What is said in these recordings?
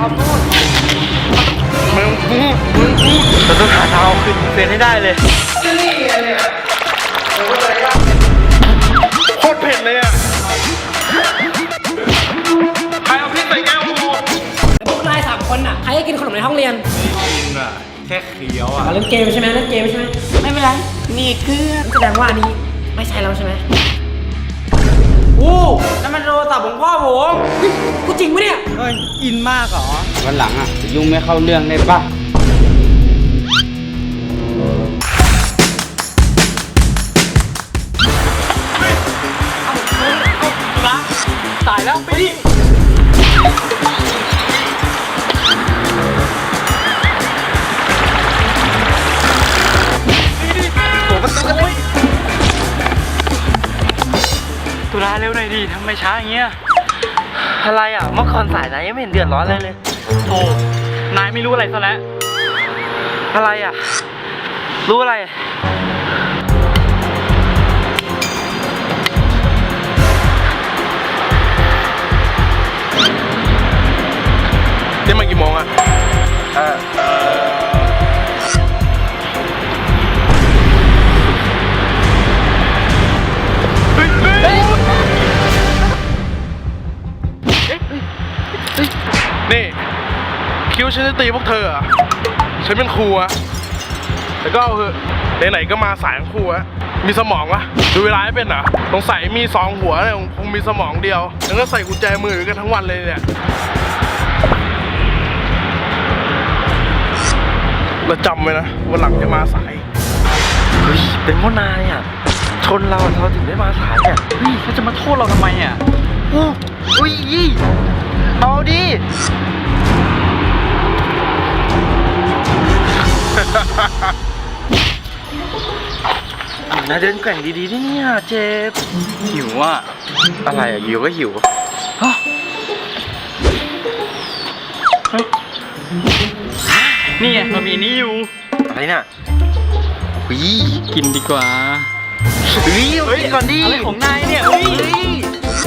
ครูสั่งให้เราทำนู่นมึงพูดมึงพูดเราต้องหาทางเอาคืนเฟรนให้ได้เลยโคตรเผ็ดเลยอะใครเอาพริกใส่แก้วกูพวกนายสามคนอะใครจะกินขนมในห้องเรียนกินอะแค่เคี้ยวอะอะเล่นเกมใช่ไหมเล่นเกมใช่ไหมไม่เป็นไรนี่คือแสดงว่าอันนี้ไม่ใช่แล้วใช่ไหม ครูนั่นมันโทรศัพท์ของพ่อผมเฮ้ยกูจริงปะเนี่ย เฮ้ยอินมากเหรอ วันหลังอะจะยุ่งไม่เข้าเรื่องได้ปะตายแล้วไปดิ ช้าอย่างเงี้ย อะไรอะ เมื่อก่อนสายนายยังไม่เห็นเดือดร้อนเลยเลย โอ้นายไม่รู้อะไรซะแล้ว อะไรอะ รู้อะไร นี่มันกี่โมงอะเออ คิวฉันจะตีพวกเธออะฉันเป็นครูอะแต่ก็เอาเถอะไหนๆก็มาสายของครูอะมีสมองวะดูเวลาให้เป็นเหรอสงสัยมีสองหัวเนี่ยคงมีสมองเดียวแล้วก็ใส่กุญแจมือกันทั้งวันเลยเนี่ยแล้วจำไว้นะวันหลังจะมาสายเฮ้ยเป็นเพราะนายอะชนเราเราถึงได้มาสายอะเฮ้ยเขาจะมาโทษเราทำไมอะโอ้อุ้ยี่เอาดิ นายเดินแกว่งดีๆดิเนี่ยเจ็บหิวอะ อะไรอะหิวก็หิวฮะเฮ้ยนี่ไงมันมีนี่อยู่ อะไรน่ะวิกินดีกว่าเฮ้ยเฮ้ยก่อนดิอะไรของนายเนี่ยเฮ้ย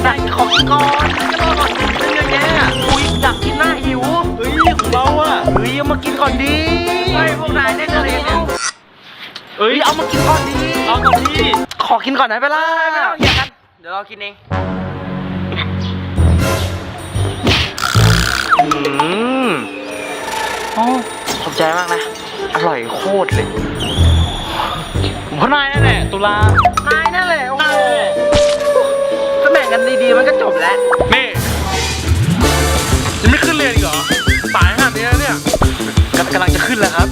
นายของกินก่อนก็รอก่อนกินเยอะแยะอุ้ยอยากกินหน้าหิวเฮ้ยของเราอะเฮ้ยเอามากินก่อนดิ เฮ้ยพวกนายได้อะไรเนี่ยเอ้ยเอามากินก่อนดิเอาก่อนดิขอกินก่อนได้ไหมล่ะไม่ต้องอย่ากันเดี๋ยวเรากินเองอืมโอ้ขอบใจมากนะ อร่อยโคตรเลยเพราะนายนั่นแหละตุลานายนั่นแหละโอ้โหถ้าแบ่งกันดีๆมันก็จบแล้วนี่ยังไม่ขึ้นเรียนอีกเหรอ กำลังจะขึ้นแล้วครับ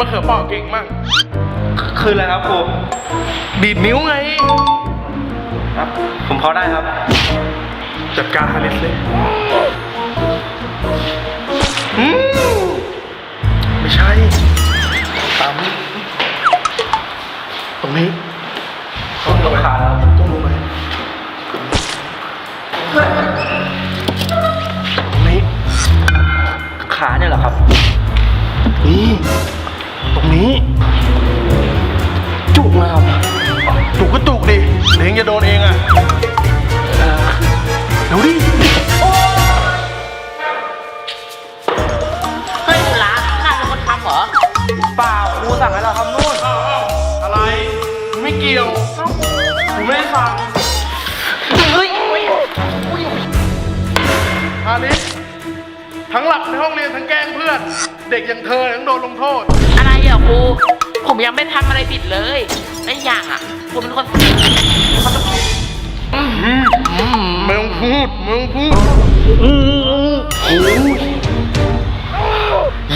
มีใครดินมะเขือเปอกเก่งมั่งคืออะไรครับครูดีดนิ้วไง ครับ ผมพอได้ครับ จัดการฮาริสเลยอืมไม่ใช่ตามนี้ตรงนี้ต้องตรงขาแล้วต้องรู้ไหมตรงนี้ขาเนี่ยเหรอครับ นี่ ตรงนี้ จุกงามจุกก็จุกดิเดี๋ยวเองจะโดนเองอะเดี๋ยวดิเฮ้ยร้านน่าเป็นคนทำเหรอเปล่าครูสั่งให้เราทำนู่นอ้าวอ้าวอะไรไม่เกี่ยวผมไม่ได้ฟังเฮ้ยอาลิส ทั้งหลับในห้องเรียนทั้งแกล้งเพื่อน เด็กอย่างเธอต้องโดนลงโทษ อะไรอะครูผมยังไม่ทำอะไรผิดเลยและอีกอย่างอะผมเป็นคนมึงพูดมึงพูด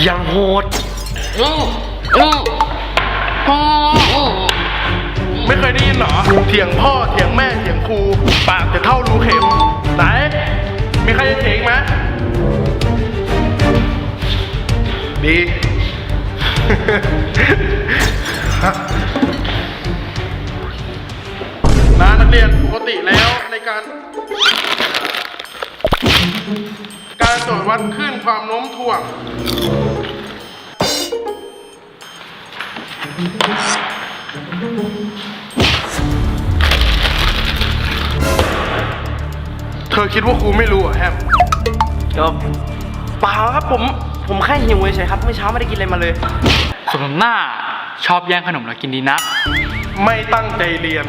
ยังโหดอืมอืมอืมอืมไม่เคยได้ยินเหรอ เถียงพ่อเถียงแม่เถียงครู ปากจะเท่ารูเข็ม ไหน มีใครจะเถียงไหม ดีนะนักเรียนปกติแล้วในการ การตรวจวัดคลื่นความโน้มถ่วง เธอคิดว่าครูไม่รู้เหรอแฮม ก็เปล่าครับผม ผมแค่หิวเฉยๆครับเมื่อเช้าไม่ได้กินอะไรมาเลย สมน้ำหน้าชอบแย่งขนมเรากินดีนักไม่ตั้งใจเรียน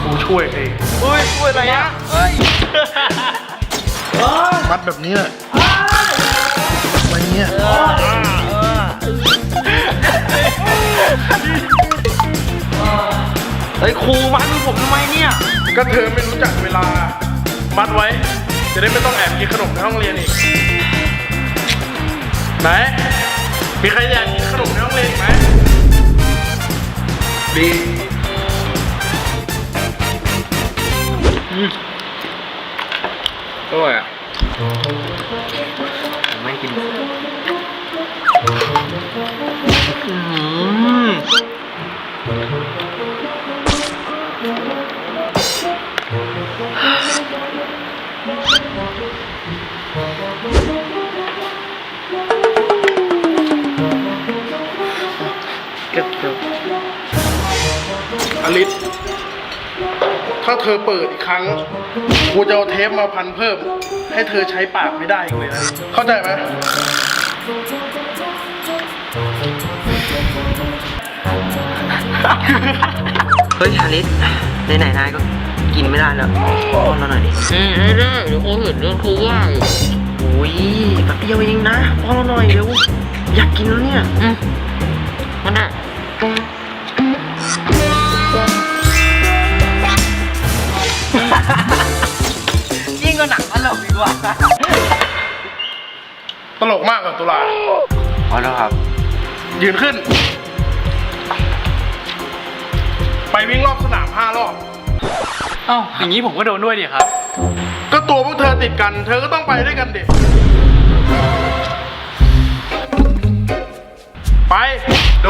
ครูช่วยเองเฮ้ยช่วยอะไรอะเฮ้ยมัดแบบนี้แหละอะไรเงี้ยเฮ้ยครูมัดมือผมทำไมเนี่ย ก็เธอไม่รู้จักเวลา มัดไว้ จะได้ไม่ต้องแอบกินขนมในห้องเรียนอีก ไหน มีใครอยากกินขนมในห้องเรียนอีกไหมดีอร่อยอะ ถ้าเธอเปิดอีกครั้ง กูจะเอาเทปมาพันเพิ่ม ให้เธอใช้ปากไม่ได้อีกเลยนะ เข้าใจไหมเฮ้ยฮาริสไหนๆนายก็กินไม่ได้แล้วป้อนเราหน่อยดิอืมไม่ได้เดี๋ยวครูเห็นเรื่องครูว่าอีกโอ้ยแป๊บเดียวเองนะป้อนเราหน่อยเร็วอยากกินแล้วเนี่ยอืม ลกมากกว่าตุลาอ๋อแล้วครับ ยืนขึ้น ไปวิ่งรอบสนามห้ารอบ เอ้าอย่างนี้ผมก็โดนด้วยดิครับ ก็ตัวพวกเธอติดกัน เธอก็ต้องไปด้วยกันเด็ไป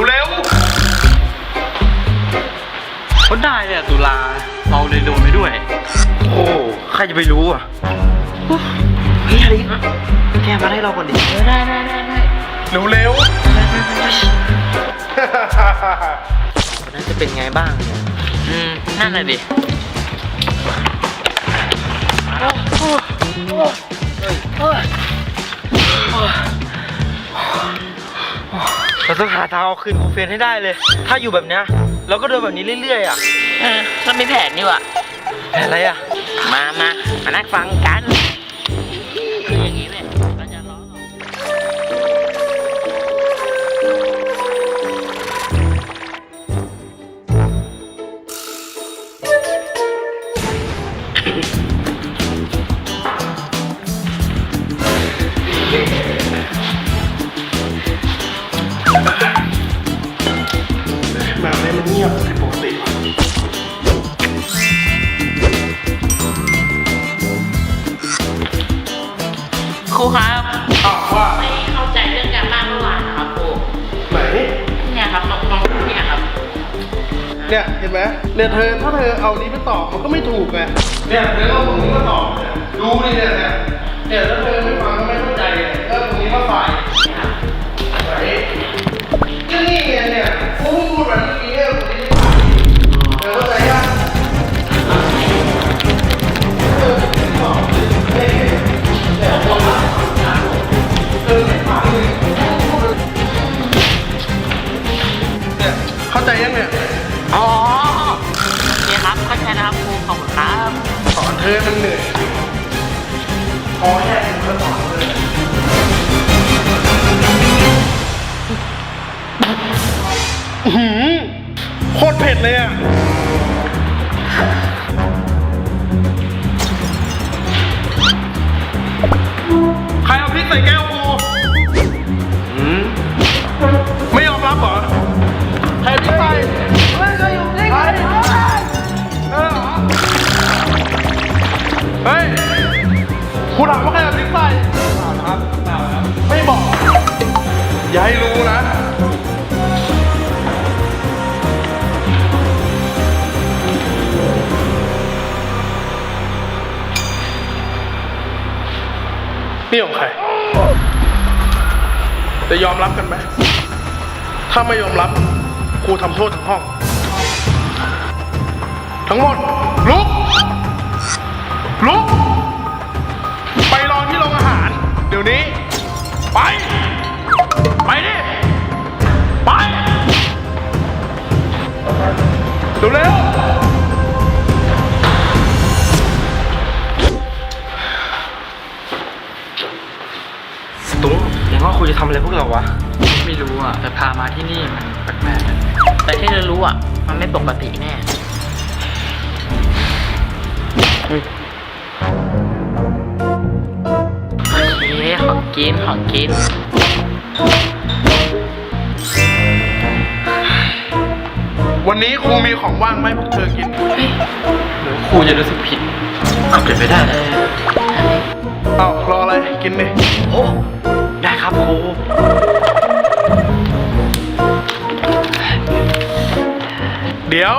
เร็วก็ได้เลยอะตุลาเราเลยโดนไปด้วย โอ้ ใครจะไปรู้อะ เฮ้ยฮาริส แกมาให้เราก่อนดิเออได้ได้ได้ได้ๆเร็วเร็ววันนั้นจะเป็นไงบ้างเนี่ยอืม นั่นน่ะดิเราต้องหาทางเอาคืนครูเฟรนให้ได้เลย ถ้าอยู่แบบเนี้ยเราก็เดินแบบนี้เรื่อยๆอะเออก็มีแผนนี่ว่ะแผนอะไรอะ มามามานั่งฟังกัน เนี่ยเห็นไหมเนี่ยเธอถ้าเธอเอานี้ไปตอบมันก็ไม่ถูกไงเนี่ยเธอเอาตรงนี้มาตอบเนี่ยดูดิเนี่ยเนี่ยเนี่ยถ้าเธอไม่ฟังก็ไม่เข้าใจเนี่ยก็เอาตรงนี้มาใส่ไหนก็นี่ไงเนี่ยพูดพูดแบบเมื่อกี้เนี่ยตรงนี้ไม่ใส่เธอเข้าใจยังเออไม่ตอบเฮ้ยแต่คนละเธอไม่ฟังเดี๋ยเข้าใจยังเนี่ย เอนเธอมันเหนื่อยพอแค่ถึงก็สอนเลยหืมโคตรเผ็ดเลยอะ ถ้าไม่ยอมรับครูทำโทษทั้งห้อง ทั้งหมด ลุก ลุก ไปรอที่โรงอาหาร เดี๋ยวนี้ ไป ไปดิไปเร็วๆตุ้งยังว่าครูจะทำอะไรพวกเราวะ ไม่รู้อะแต่พามาที่นี่มันแปลกๆอะแต่ที่เรารู้อะ มันไม่ปกติแน่โอเคของกินของกินวันนี้ครูมีของว่างไหมาให้พวกเธอกินหรือครูจะรู้สึกผิดอาจเป็นไปได้นะเอารออะไรกินดิโอ้ได้ครับครู เดี๋ยว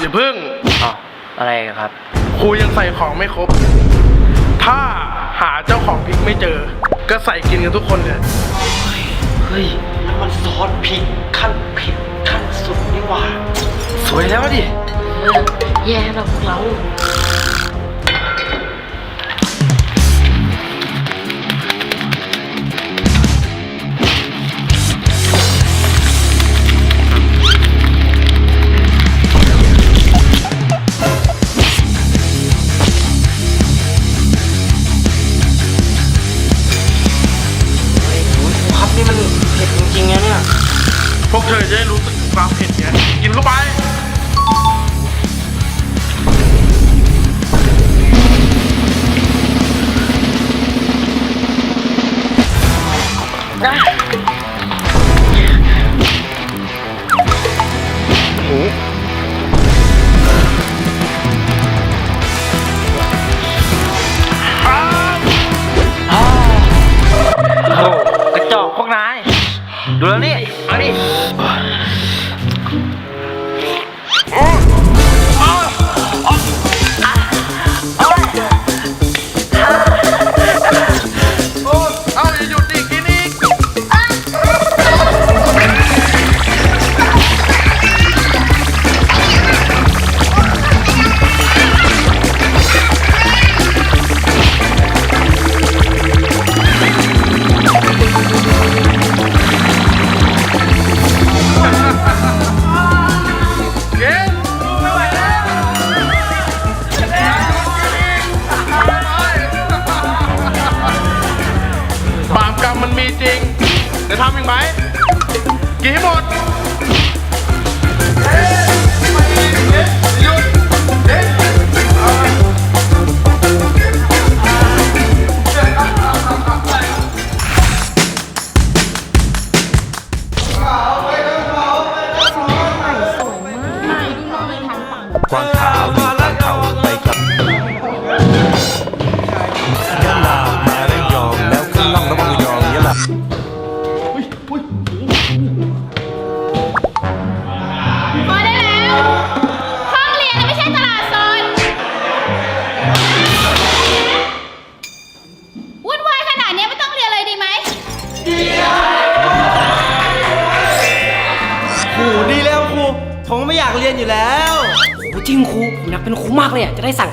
อย่าพึ่ง อ๋ออะไรครับ ครูยังใส่ของไม่ครบ ถ้าหาเจ้าของพริกไม่เจอ ก็ใส่กินกันทุกคนเลย เฮ้ยนั่นมันซอสพริกขั้นเผ็ดขั้นสุดนี่หว่า สวยแล้วดิเออแย่แล้วพวกเรา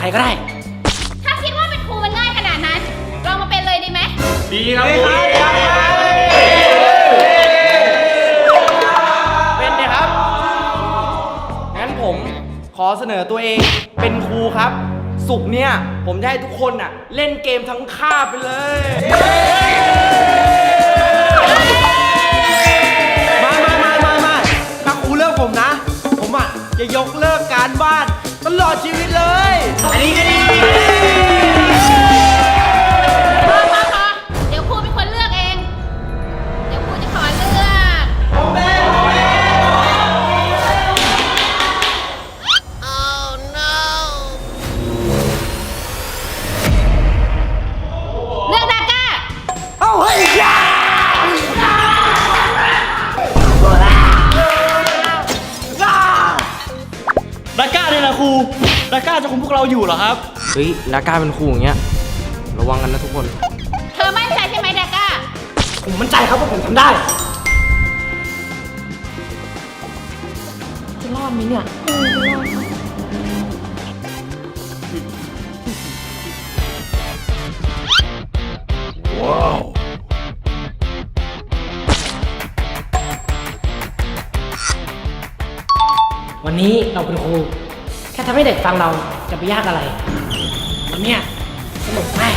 ใครก็ได้ ถ้าคิดว่าเป็นครูมันง่ายขนาดนั้น ลองมาเป็นเลยดีไหม ดีครับครูเป็นเนี่ยครับ งั้นผมขอเสนอตัวเองเป็นครูครับ สุกร์เนี่ยผมจะให้ทุกคนอะเล่นเกมทั้งคาบไปเลย มามามามามาถ้าครูเลือกผมนะ ผมอะจะยกเลิกการบ้านต ลอดชีวิตเลย อันนี้ เราอยู่เหรอครับ เฮ้ยดาก้าเป็นครูอย่างเงี้ย ระวังกันนะทุกคน เธอมั่นใจใช่ไหมเดก้า ผมมั่นใจครับว่าผมทำได้ จะรอดไหมเนี่ยเออจะรอดไหมวันนี้เราเป็นครูแค่ทำให้เด็กฟังเรา จะไปยากอะไรวันเนี้ยสนุกมาก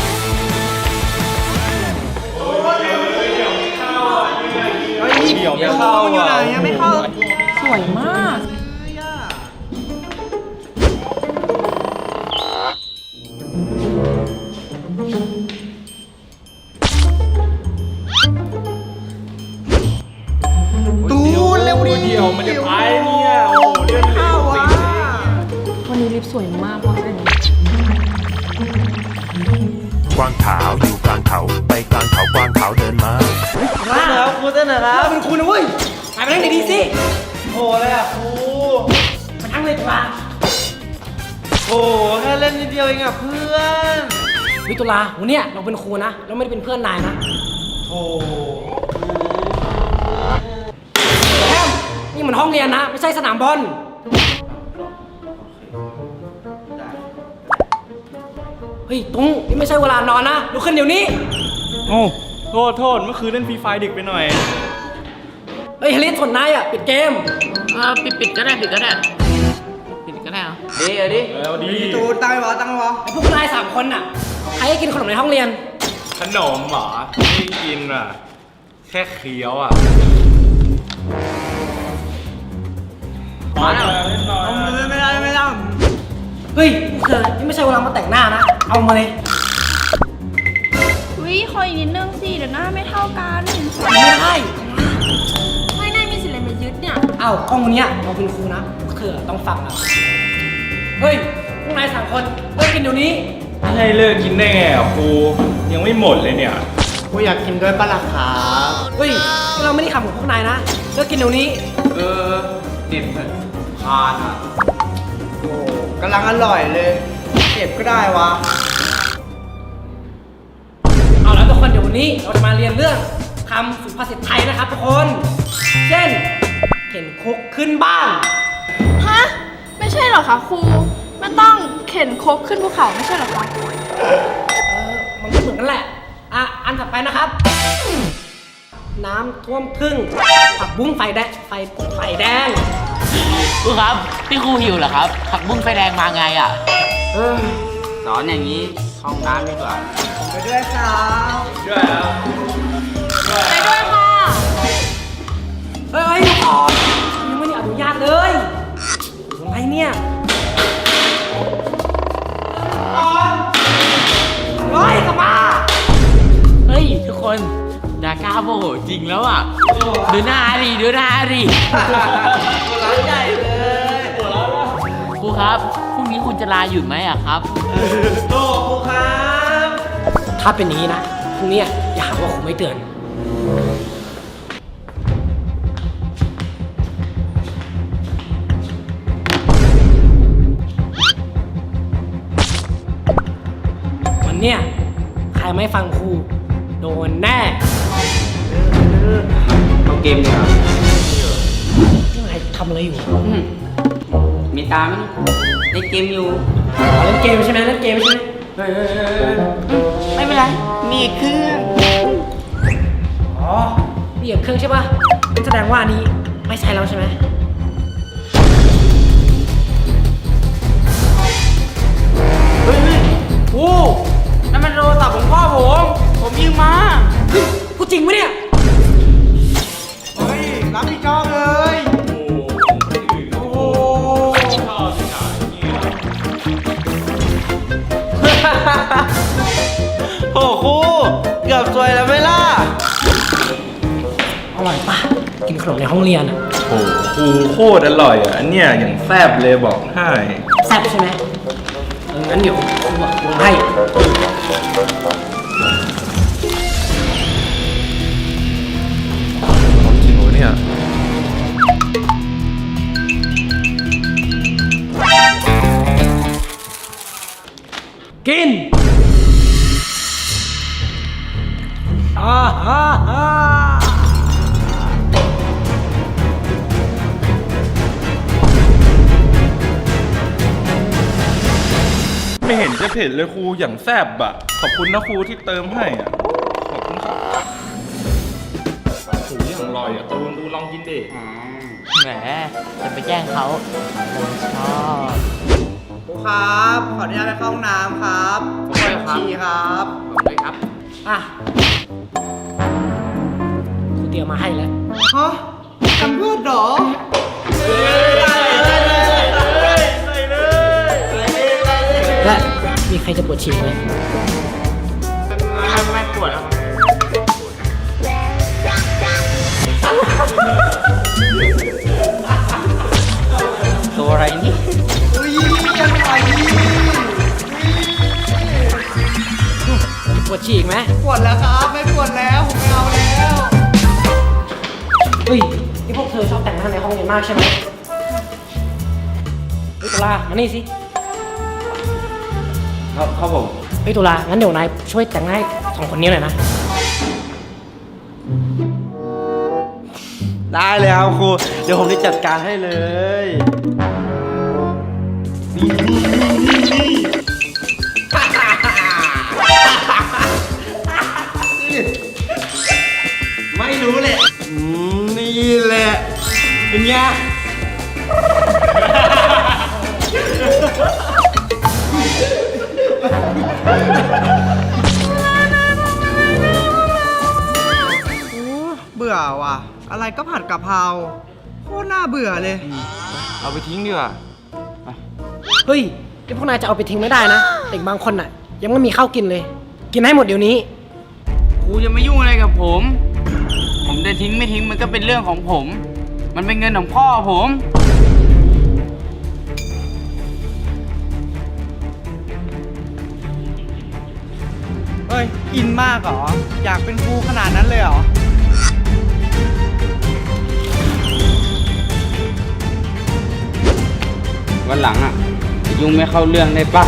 เดี๋ยวไม่เข้ามันอยู่ไหนยังไม่เข้าสวยมาก ขาวอยู่กลางเขาไปกลางเขากวางขาวเดินมามาแล้วครูเต้นนะครับเป็นครูนะเว้ยไปไปนั่งดีๆสิโอ้เลยอะครูมานั่งเลยตัวโอ้แค่เล่นนิดเดียวเองอะเพื่อนวิตุลาวันเนี้ยเราเป็นครูนะเราไม่ได้เป็นเพื่อนนายนะโอ้แอมนี่มันห้องเรียนนะ ไม่ใช่สนามบอล เฮ้ยตุ้งนี่ไม่ใช่เวลานอนนะลุกขึ้นเดี๋ยวนี้ โอ้โทษโทษเมื่อคืนเล่นฟรีไฟดึกไปหน่อย เฮ้ยเฮลิสส่วนนายอะปิดเกม เออปิดปิดก็ได้ปิดก็ได้ปิดก็ได้เหรอดีเอาดิเอาดี ตูนตั้งไว้วะตั้งไว้วะไอ้พวกนายสามคนน่ะ ใครให้กินขนมในห้องเรียน ขนมเหรอไม่กินอะ แค่เคี้ยวอะมาแล้วเอามือไม่ได้ไม่ได้ เฮ้ยพวกเธอนี่ไม่ใช่เวลามาแต่งหน้านะ เอามาเลยวิขออีกนิดนึงสิเดี๋ยวหน้าไม่เท่ากันไม่ได้ไม่นายมีสิทธิ์อะไรมายึดเนี่ยเอ้าห้องเนี้ยเราเป็นครูนะพวกเธอต้องฟังเราเฮ้ยพวกนายสามคนเลิกกินเดี๋ยวนี้ให้เลิกกินได้ไงอะครูยังไม่หมดเลยเนี่ยกูอยากกินด้วยปะล่ะครับเฮ้ยพวกเราไม่ได้ทำของพวกนายนะเลิกกินเดี๋ยวนี้ เออเด็ดทานอะโอ้ กำลังอร่อยเลย เก็บก็ได้วะ เอาแล้วทุกคนเดี๋ยววันนี้เราจะมาเรียนเรื่องคำสุภาษิตไทยนะครับทุกคน เช่นเข็นคุกขึ้นบ้าน ฮะ ไม่ใช่เหรอคะครู มันต้องเข็นครกขึ้นภูเขาไม่ใช่เหรอคะ เออมันก็เหมือนกันแหละ อะ อันถัดไปนะครับ น้ำท่วมครึ่งผักบุ้งไฟแดงไฟไฟแดง ครูครับพี่ครูหิวเหรอครับผักบุ้งไฟแดงมาไงอะสอนอย่างนี้ห้องน้ำดีกว่าไปด้วยครับไปด้วยค่ะเฮ้ยเดี๋ยวก่อนยังไม่ได้อนุญาตเลยอะไรเนี่ยเฮ้ยกลับมาเฮ้ยทุกคนดาก้าโมโหจริงแล้วอะดูหน้าดิดูหน้าดิร้านใหญ่เลย ครูครับพรุ่งนี้คุณจะลาหยุดไหมอะครับ โตครูครับ ถ้าเป็นอย่างนี้นะพรุ่งนี้อย่าหาว่าผมไม่เตือน วันเนี้ยใครไม่ฟังครูโดนแน่เอาเกมดีกว่านี่ไงทำอะไรอยู่มี ตาไหมเล่นเกมอยู่อ๋อเล่นเกมใช่ไหมเล่นเกมใช่ไหมไม่เป็นไร มีเครื่องอ๋อเปลี่ยนเครื่องใช่ป่ะงั้นแสดงว่าอันนี้ไม่ใช่แล้วใช่ไหมโอ้นั่นมันโทรศัพท์ของพ่อผม ผมยืมมาพูดจริงปะเนี่ย เฮ้ย รับผิดชอบ โอ้ครูเกือบสวยแล้วไหมล่ะ อร่อยป่ะกินขนมในห้องเรียนอะโอ้ครูโคตรอร่อยอะ อันเนี้ยอย่างแซ่บเลยบอกให้แซ่บใช่ไหมเอองั้นเดี๋ยวครูอะลงให้ กินอาฮาฮาไม่เห็นจะเผ็ดเลยครูอย่างแซบอะขอบคุณนะครูที่เติมให้อะขอบคุณครับหูอย่างลอยอะตูนดูลองกินดิ แหมจะไปแจ้งเขาผมชอบ ครับ ขออนุญาตไปเข้าห้องน้ำครับผมไปฉี่ครับ ผมด้วยครับ อะครูเตรียมมาให้แล้ว ฮะทำเพื่อนเหรอและมีใครจะปวดฉี่ไหมไม่ปวดแล้วตัวอะไรนี่ วดฉี่อีกไหมปวดแล้วครับ ไม่ปวดแล้วผมไม่เอาแล้ว เฮ้ยนี่พวกเธอชอบแต่งหน้าในห้องเรียนมากใช่ไหมเฮ้ยตุลามานี่สิครับครับผมเฮ้ยตุลางั้นเดี๋ยวนายช่วยแต่งหน้าให้สองคนนี้หน่อยนะ ได้เลยครับครู เดี๋ยวผมจะจัดการให้เลยไม่ รู้แหละอืมนี่แหละ เป็นไงเบื่อว่ะ อะไรก็ผัดกะเพราโคตรน่าเบื่อเลย เอาไปทิ้งดีกว่า เฮ้ยนี่พวกนายจะเอาไปทิ้งไม่ได้นะ เด็กบางคนน่ะ ยังไม่มีข้าวกินเลย กินให้หมดเดี๋ยวนี้ ครูจะไม่ยุ่งอะไรกับผมผม จะทิ้งไม่ทิ้งมันก็เป็นเรื่องของผม มันเป็นเงินของพ่อผม เฮ้ย อินมากเหรอ อยากเป็นครูขนาดนั้นเลยเหรอ วันหลังอะจะยุ่งไม่เข้าเรื่องได้ปะ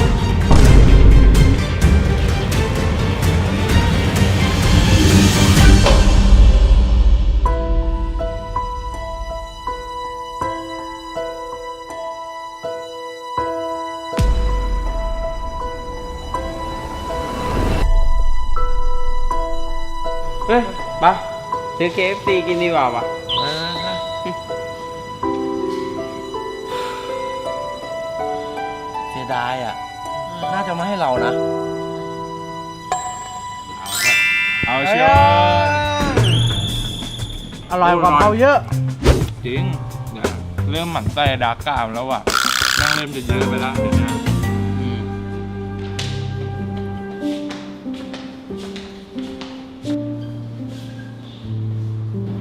เฮ้ยปะซื้อ KFC กินดีกว่าปะเสียดายอะ น่าจะมาให้เรานะ เอาเชียวอร่อยกว่าเขาเยอะ จริงเนี่ยเริ่มหมั่นไส้ดาร์กกามแล้วอะนั่งเริ่มจะเยอะไปแล้ว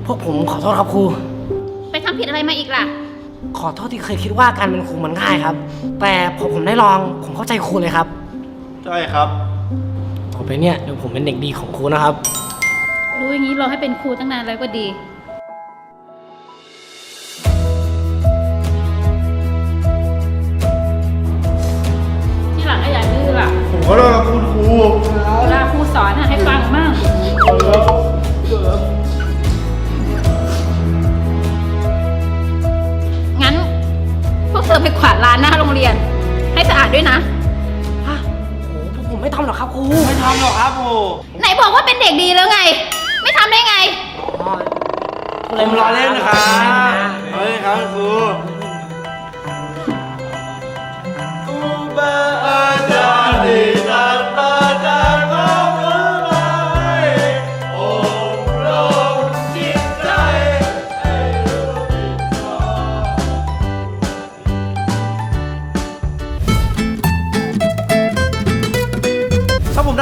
พวกผมขอโทษครับครู ไปทำผิดอะไรมาอีกล่ะ ขอโทษที่เคยคิดว่าการเป็นครูมันง่ายครับ แต่พอผมได้ลองผมเข้าใจครูเลยครับ ใช่ครับ ต่อไปเนี่ยเดี๋ยวผมเป็นเด็กดีของครูนะครับ รู้อย่างนี้เราให้เป็นครูตั้งนานแล้วก็ดี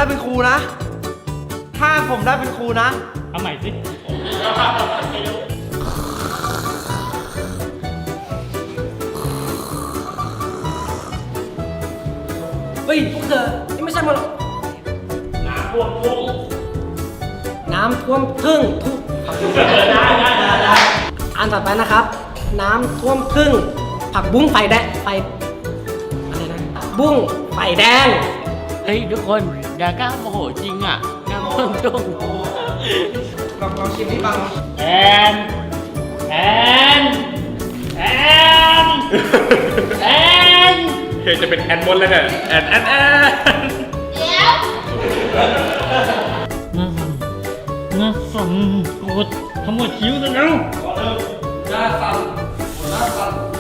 ได้เป็นครูนะ ถ้าผมได้เป็นครูนะเฮ้ยพวกเธอนี่ไม่ใช่มันน้ำท่วมทุ่งน้ำท่วมทึ่งทุกอันต่อไปนะครับ น้ำท่วมทึ่ง ผักบุ้งไฟแดงไฟอะไรนะบุ้งไฟแดง เฮ้ยทุกคน อย่ากล้าโมโหจริงอะน้ำท่วมทุ่งลองลองชิมนี่บังแอนแอนแอนแอนเฮ้ยจะเป็นแอนบนแล้วเนี่ยแอนแอนแอนเดี๋ยวน่าสั่งน่าสั่งกดขมวดคิ้วซะแล้วขอเถอะ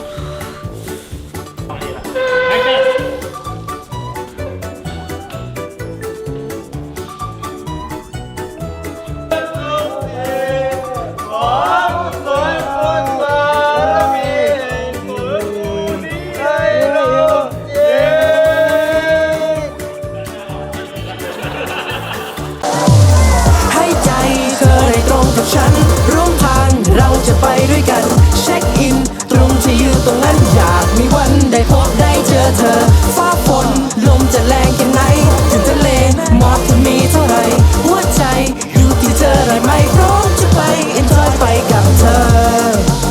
เช็คอิน ตรงที่ยืนตรงนั้นอยากมีวันได้พบได้เจอเธอ ฟ้าฝนลมจะ